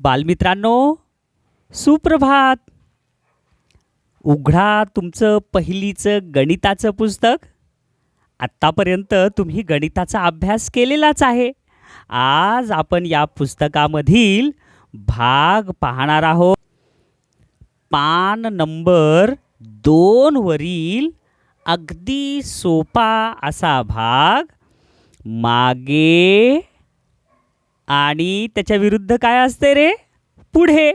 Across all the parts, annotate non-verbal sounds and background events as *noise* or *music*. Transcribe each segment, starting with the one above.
बालमित्रांनो सुप्रभात. उघडा तुमचं पहिलीचं गणिताचं पुस्तक. आत्तापर्यंत तुम्ही गणिताचा अभ्यास केलेलाच आहे. आज आपण या पुस्तकामधील भाग पाहणार आहोत. पान नंबर दोनवरील अगदी सोपा असा भाग. मागे आणि त्याच्या विरुद्ध काय असते रे? पुढे.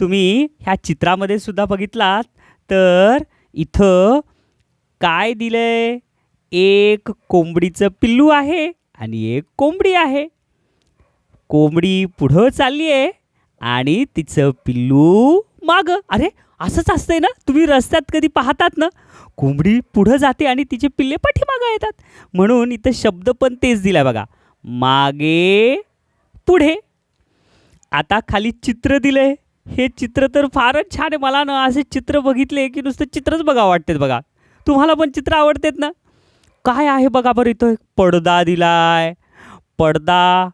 तुम्ही ह्या चित्रामध्ये सुद्धा बघितलात तर इथं काय दिलंय? एक कोंबडीचं पिल्लू आहे आणि एक कोंबडी आहे. कोंबडी पुढं चालली आहे आणि तिचं पिल्लू मागं. अरे असंच असतंय ना? तुम्ही रस्त्यात कधी पाहतात ना? कोंबडी पुढं जाते आणि तिचे पिल्ले पाठीमागं येतात. म्हणून इथं शब्द पण तेच दिला बघा. मागे पुढे. आता खाली चित्र दिलं आहे हे चित्र तर फारच छान आहे. मला ना असे चित्र बघितले की नुसतं चित्रच बघा वाटतेत बघा. तुम्हाला पण चित्र आवडतेत ना? काय आहे बघा बरं इथं? पडदा दिलाय. पडदा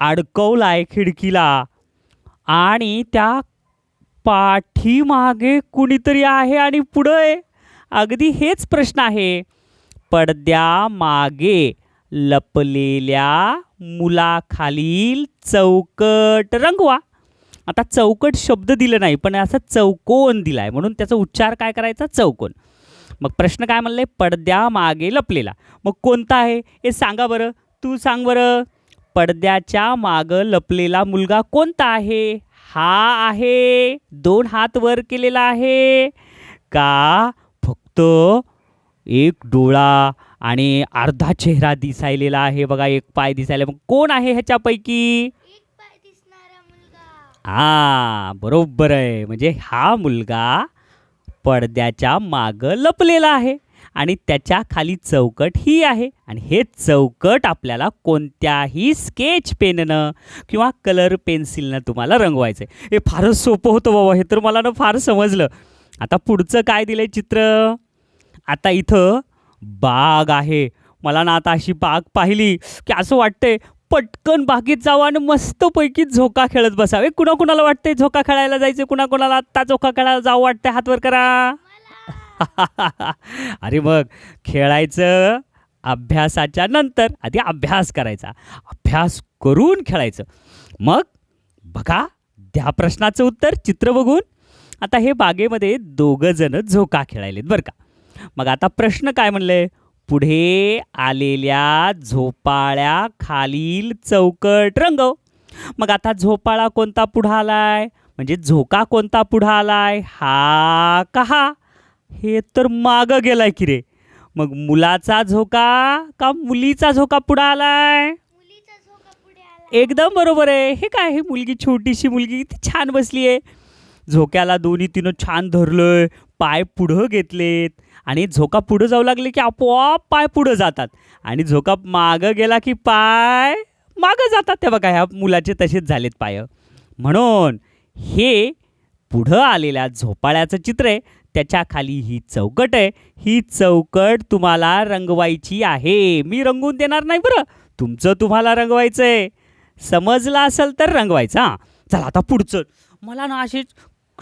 अडकवलाय खिडकीला. आणि त्या पाठीमागे कुणीतरी आहे आणि पुढं आहे? अगदी हेच प्रश्न आहे. पडद्यामागे लपलेल्या मुलाखालील चौकट रंगवा. आता चौकट शब्द दिलं नाही पण असा चौकोन दिला आहे म्हणून त्याचा उच्चार काय करायचा? चौकोन. मग प्रश्न काय म्हणले? पडद्यामागे लपलेला. मग कोणता आहे? हे सांगा बरं. तू सांग बरं. पडद्याच्या मागं लपलेला मुलगा कोणता आहे? हा आहे. दोन हात वर केलेला आहे. का? फक्त एक डोळा. आणि अर्धा चेहरा दिसायलेला आहे. बघा एक पाय दिसायला. मग कोण आहे ह्याच्यापैकी? हा बरोबर आहे. म्हणजे हा मुलगा पडद्याच्या मागं लपलेला आहे आणि त्याच्याखाली चौकट ही आहे. आणि हे चौकट आपल्याला कोणत्याही स्केच पेननं किंवा कलर पेन्सिलनं तुम्हाला रंगवायचं आहे हे फारच सोपं होतं बाबा. हे तर मला ना फार समजलं. आता पुढचं काय दिलंय चित्र? आता इथं बाग आहे. मला ना आता अशी बाग पाहिली की असं वाटतंय पटकन बागेत जावं आणि मस्तपैकी झोका खेळत बसावे. कुणा कुणाला वाटतंय झोका खेळायला जायचं? कुणाकुणाला आत्ता झोका खेळायला जावं वाटतंय? हातवर करा. *laughs* अरे मग खेळायचं अभ्यासाच्या नंतर आधी अभ्यास करायचा. अभ्यास करून खेळायचं. मग बघा द्या प्रश्नाचं उत्तर चित्र बघून. आता हे बागेमध्ये दोघं जण झोका खेळायलेत बरं का. मग आता प्रश्न काय म्हणले? पुढे आलेल्या झोपाळ्या खालील चौकट रंगव मग आता झोपाळा कोणता पुढं आलाय? म्हणजे झोका कोणता पुढं आलाय? हा का हा हे तर मागं गेलाय की रे. मग मुलाचा झोका का मुलीचा झोका पुढं आलाय? एकदम बरोबर आहे. हे काय हे मुलगी छोटीशी मुलगी किती छान बसली आहे झोक्याला दोन्ही तिनं छान धरलोय. पाय पुढं घेतलेत. आणि झोका पुढं जाऊ लागले की आपोआप पाय पुढं जातात. आणि झोका मागं गेला की पाय मागं जातात. ते बघा ह्या मुलाचे तसेच झालेत पाय. म्हणून हे पुढं आलेल्या झोपाळ्याचं चित्र आहे. त्याच्याखाली ही चौकट आहे. ही चौकट तुम्हाला रंगवायची आहे. मी रंगवून देणार नाही बरं. तुमचं तुम्हाला रंगवायचं आहे समजलं असेल तर रंगवायचं हां. चला आता पुढचं. मला ना असे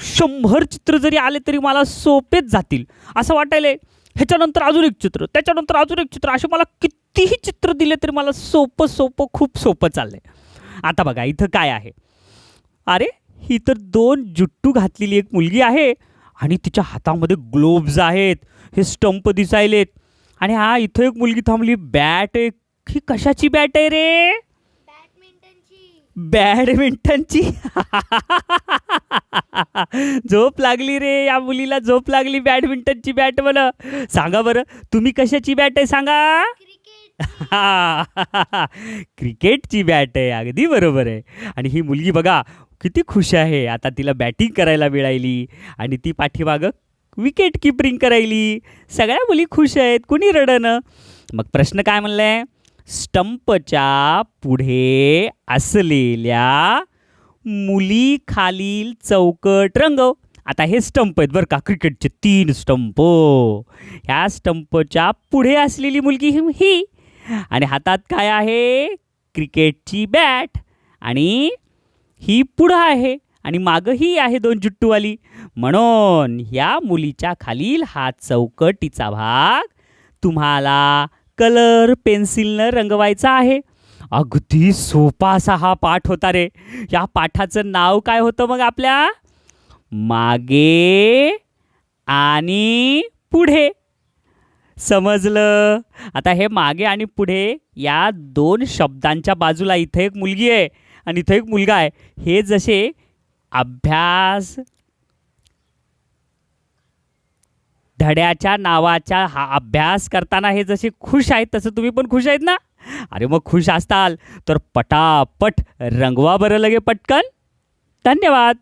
शंभर चित्र जरी आले तरी मला सोपेच जातील. असं वाटायला ह्याच्यानंतर अजून एक चित्र. त्याच्यानंतर अजून एक चित्र. असे मला कितीही चित्र दिले तरी मला सोपं सोपं खूप सोपं चाललं आहे आता बघा इथं काय आहे? अरे ही तर दोन जुट्टू घातलेली एक मुलगी आहे आणि तिच्या हातामध्ये ग्लोव्ज आहेत. हे स्टंप दिसायलेत. आणि हा इथं एक मुलगी थांबली. बॅट आहे. ही कशाची बॅट आहे रे? बॅडमिंटनची. झोप लागली रे या मुलीला झोप लागली बॅडमिंटनची बॅट मला सांगा बरं तुम्ही कशाची बॅट आहे सांगा? *laughs* क्रिकेटची बॅट आहे अगदी बरोबर आहे. आणि ही मुलगी बघा किती खुश आहे. आता तिला बॅटिंग करायला मिळाली आणि ती पाठीमागं विकेट किपरिंग करायली. सगळ्या मुली खुश आहेत कुणी रडणं? मग प्रश्न काय म्हणलाय? स्टंपच्या पुढे असलेल्या मुली खालील चौकट रंगव आता हे स्टंप आहेत बरं का क्रिकेटचे तीन स्टंप. ह्या स्टंपच्या पुढे असलेली मुलगी ही- ही. आणि हातात काय आहे? क्रिकेटची बॅट. आणि ही पुढं आहे. आणि मागं ही आहे दोन जुट्टूवाली. म्हणून ह्या मुलीच्या खालील हा चौकटीचा भाग तुम्हाला कलर पेन्सिलनं रंगवायचा आहे. अगदी सोपा असा हा पाठ होता रे. या पाठाचं नाव काय होतं मग आपल्या? मागे आणि पुढे. समजलं? आता हे मागे आणि पुढे या दोन शब्दांच्या बाजूला इथं एक मुलगी आहे आणि इथं एक मुलगा आहे. हे जसे अभ्यास धड्याच्या नावाचा हा अभ्यास करताना हे जसे खुश आहेत तसं तुम्ही पण खुश आहेत ना? अरे मग खुश असताल तर पटापट रंगवा बरं लगे पटकन. धन्यवाद.